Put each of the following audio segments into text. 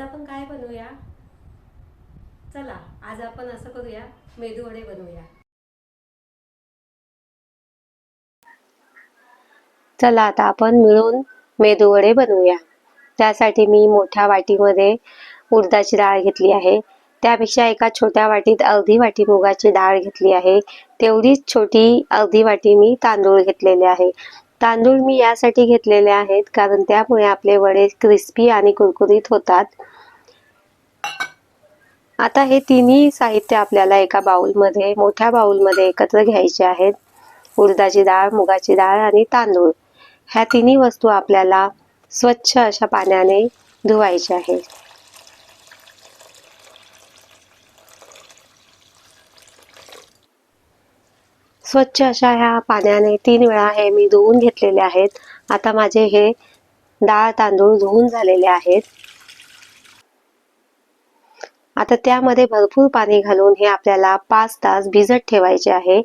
आज आपण काय बनवूया? चला आज आपण असं करूया मेदू वडे बनवूया. चला आता आपण मिळून मेदू वडे बनवूया. त्यासाठी मी मोठ्या वाटीमध्ये उडदाची डाळ घेतली आहे. त्यापेक्षा एका छोट्या वाटीत अर्धी वाटी मुगाची डाळ घेतली आहे. तेवढीच छोटी अर्धी वाटी मी तांदूळ घेतलेले आहे. तांदूळ मी यासाठी घेतलेले आहेत कारण त्यामुळे आपले वडे क्रिस्पी आणि कुरकुरीत होतात. आता हे तिन्ही साहित्य आपल्याला एका बाउलमध्ये मोठ्या बाउलमध्ये एकत्र घ्यायचे आहेत. उडदाची डाळ मुगाची डाळ आणि तांदूळ. ह्या तिन्ही वस्तू आपल्याला स्वच्छ अशा पाण्याने धुवायच्या आहेत. स्वच्छ अशा ह्या पाण्याने तीन वेळा हे मी धुवून घेतलेले आहेत. आता माझे हे डाळ तांदूळ धुवून झालेले आहेत. आता त्यामध्ये भरपूर पाणी घालून हे आपल्याला पाच तास भिजत ठेवायचे आहे.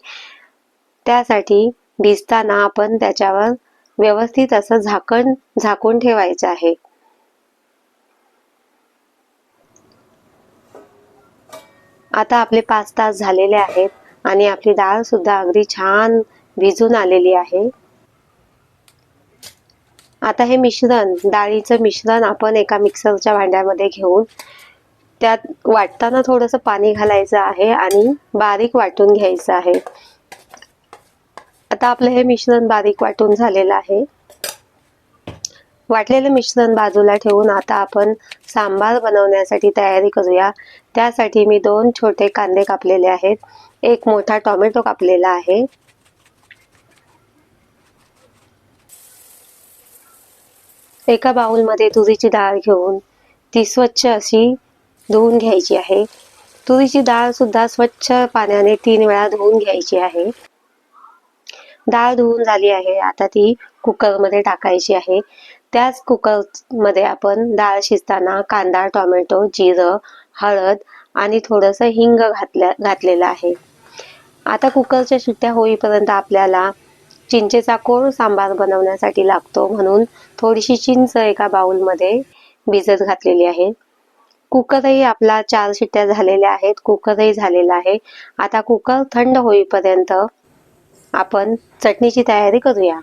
त्यासाठी भिजताना आपण त्याच्यावर व्यवस्थित असं झाकण झाकून ठेवायचं आहे. आता आपले पाच तास झालेले आहेत आणि आपली डाळ सुद्धा अगदी छान भिजून आलेली आहे. आता हे मिश्रण डाळीचं मिश्रण आपण एका मिक्सरच्या भांड्यामध्ये घेऊन त्यात वाटताना थोडंसं पाणी घालायचं आहे आणि बारीक वाटून घ्यायचं आहे. आता आपलं हे मिश्रण बारीक वाटून झालेलं आहे. वाटलेलं मिश्रण बाजूला ठेवून आता आपण सांबार बनवण्यासाठी तयारी करूया. त्यासाठी मी दोन छोटे कांदे कापलेले आहेत. एक मोठा टोमॅटो कापलेला आहे. एका बाउलमध्ये तुरीची डाळ घेऊन ती स्वच्छ अशी धुवून घ्यायची आहे. तुरीची डाळ सुद्धा स्वच्छ पाण्याने तीन वेळा धुवून घ्यायची आहे. डाळ धुवून झाली आहे. आता ती कुकरमध्ये टाकायची आहे. त्याच कुकरमध्ये आपण डाळ शिजताना कांदा टोमॅटो जिरं हळद आणि थोडंसं हिंग घातल्या घातलेलं आहे. आता कुकरच्या शिट्ट्या होईपर्यंत आपल्याला चिंचेचा कोळ सांबार बनवण्यासाठी लागतो म्हणून थोडीशी चिंच एका बाउलमध्ये भिजत घातलेली आहे. कुकरही आपला चार शिट्ट्या झालेल्या आहेत कुकरही झालेला आहे. आता कुकर थंड होईपर्यंत आपण चटणीची तयारी करूया.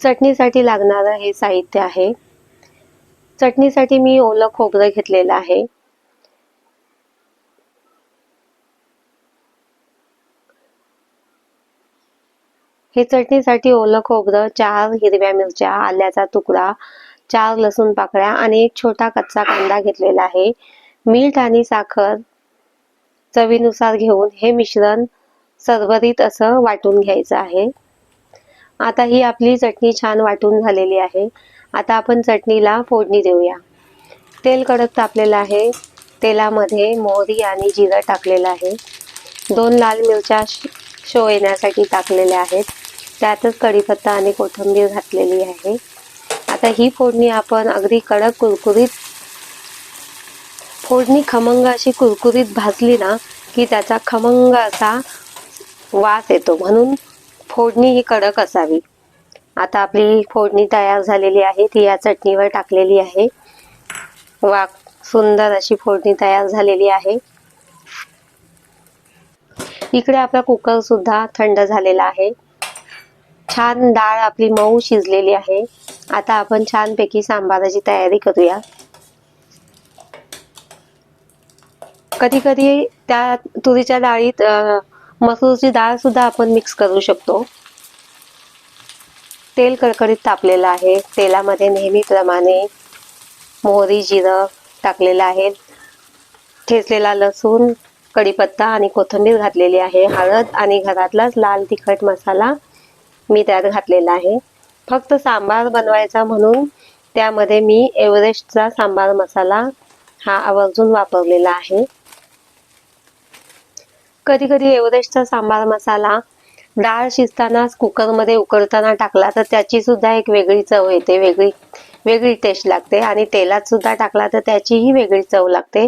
चटणीसाठी लागणारं हे साहित्य आहे. चटणीसाठी मी ओलं खोबरं घेतलेलं आहे. हे चटणीसाठी ओलं खोबरं चार हिरव्या मिरच्या आल्याचा तुकडा चार लसूण पाकळ्या आणि एक छोटा कच्चा कांदा घेतलेला आहे. मीठ आणि साखर चवीनुसार घेऊन हे मिश्रण सरभरीत असं वाटून घ्यायचं आहे. आता ही आपली चटणी छान वाटून झालेली आहे. आता आपण चटणीला फोडणी देऊया. तेल कडक तापलेलं आहे. तेलामध्ये मोहरी आणि जिरं टाकलेलं आहे. दोन लाल मिरच्या शो येण्यासाठी टाकलेल्या आहेत. त्यातच कढीपत्ता आणि कोथिंबीर घातलेली आहे. आता ही फोडणी आपण अगदी कडक कुरकुरीत फोडणी खमंग अशी कुरकुरीत भाजली ना की त्याचा खमंग असा वास येतो. म्हणून फोडणी ही कडक असावी. आता आपली फोडणी तयार झालेली आहे ती या चटणीवर टाकलेली आहे. वा सुंदर अशी फोडणी तयार झालेली आहे. इकडे आपला कुकर सुद्धा थंड झालेला आहे. छान डाळ आपली मऊ शिजलेली आहे. आता आपण छानपैकी सांबाराची तयारी करूया. कधी कधी त्या तुरीच्या डाळीत मसूरची डाळ सुद्धा आपण मिक्स करू शकतो. तेल कडकडीत तापलेलं आहे. तेलामध्ये नेहमीप्रमाणे मोहरी जिरं टाकलेलं आहे. ठेचलेला लसूण कढीपत्ता आणि कोथिंबीर घातलेली आहे. हळद आणि घरातलाच लाल तिखट मसाला मी त्यात घातलेला आहे. फक्त सांबार बनवायचा म्हणून त्यामध्ये मी एव्हरेस्टचा सांबार मसाला हा आवर्जून वापरलेला आहे. कधी कधी एव्हरेस्टचा सांबार मसाला डाळ शिजतानाच कुकरमध्ये उकडताना टाकला तर त्याची सुद्धा एक वेगळी चव येते वेगळी वेगळी टेस्ट लागते आणि तेलात सुद्धा टाकला तर त्याचीही वेगळी चव लागते.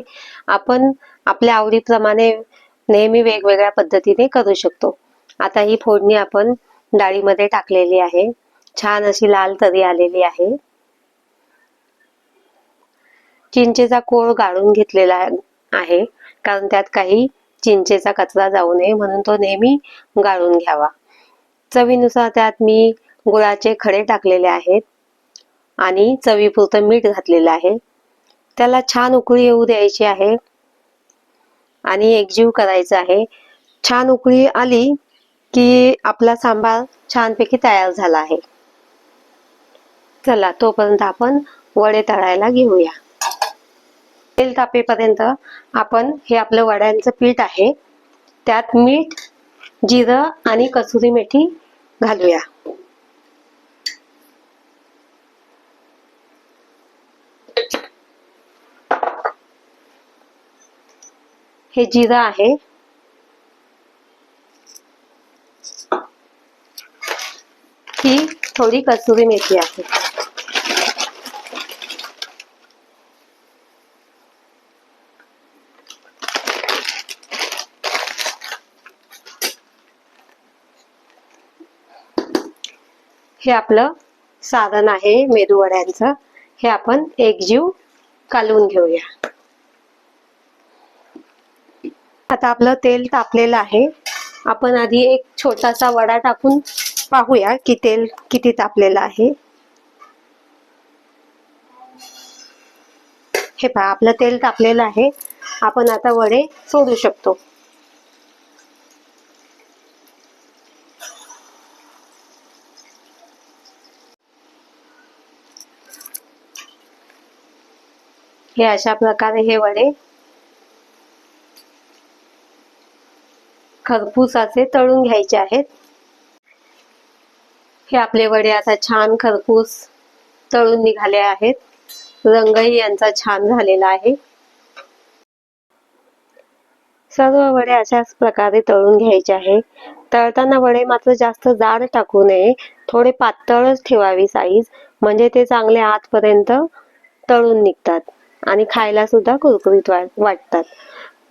आपण आपल्या आवडीप्रमाणे नेहमी वेगवेगळ्या पद्धतीने करू शकतो. आता ही फोडणी आपण डाळीमध्ये टाकलेली आहे. छान अशी लाल तरी आलेली आहे. चिंचेचा कोळ गाळून घेतलेला आहे कारण त्यात काही चिंचेचा कचरा जाऊ नये म्हणून तो नेहमी गाळून घ्यावा. चवीनुसार त्यात मी गुळाचे खडे टाकलेले आहेत आणि चवीपुरतं मीठ घातलेलं आहे. त्याला छान उकळी येऊ द्यायची आहे आणि एकजीव करायचा आहे. छान उकळी आली की आपला सांबार छानपैकी तयार झाला आहे. चला तोपर्यंत आपण वडे तळायला घेऊया. तेल तापेपर्यंत आपण हे आपलं वड्यांचं पीठ आहे त्यात मीठ जिरं आणि कसुरी मेथी घालूया. हे जिरं आहे. ही थोडी कसुरी मेथी आहे. हे आपलं साधन आहे मेदूवड्यांचं. हे आपण एकजीव कालवून घेऊया. आता आपलं तेल तापलेलं आहे. आपण आधी एक छोटासा वडा टाकून पाहूया की तेल किती तापलेलं आहे. हे पहा आपलं तेल तापलेलं आहे. आपण आता वडे सोडू शकतो. हे अशा प्रकारे हे वडे खरपूसाचे असे तळून घ्यायचे आहेत. हे आपले वडे आता छान खरपूस तळून निघाले आहेत. रंगही यांचा छान झालेला आहे. सर्व वडे अशाच प्रकारे तळून घ्यायचे आहे. तळताना वडे मात्र जास्त जाड टाकू नये. थोडे पातळच ठेवावी साईज. म्हणजे ते चांगले आतपर्यंत तळून निघतात. आणि खायला सुद्धा कुरकुरीत वाटतात.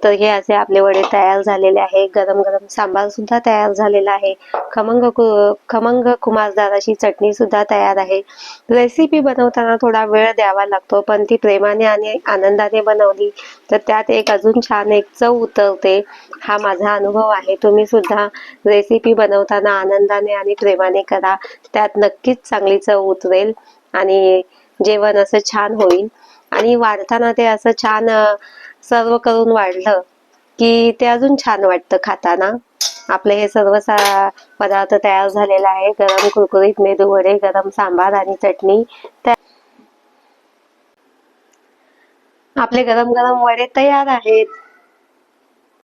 तर हे असे आपले वडे तयार झालेले आहे. गरम गरम सांबार सुद्धा तयार झालेला आहे. खमंग खमंग कुमारदार अशी चटणी सुद्धा तयार आहे. रेसिपी बनवताना थोडा वेळ द्यावा लागतो पण ती प्रेमाने आणि आनंदाने बनवली तर त्यात एक अजून छान एक चव उतरते. हा माझा अनुभव आहे. तुम्ही सुद्धा रेसिपी बनवताना आनंदाने आणि प्रेमाने करा. त्यात नक्कीच चांगली चव उतरेल आणि जेवण असं छान होईल. आणि वाढताना ते असं छान सर्व करून वाढलं की ते अजून छान वाटतं खाताना. आपले हे सर्व पदार्थ तयार झालेला आहे. गरम कुरकुरीत मेदू वडे गरम सांबार आणि चटणी. आपले गरम गरम वडे तयार आहेत.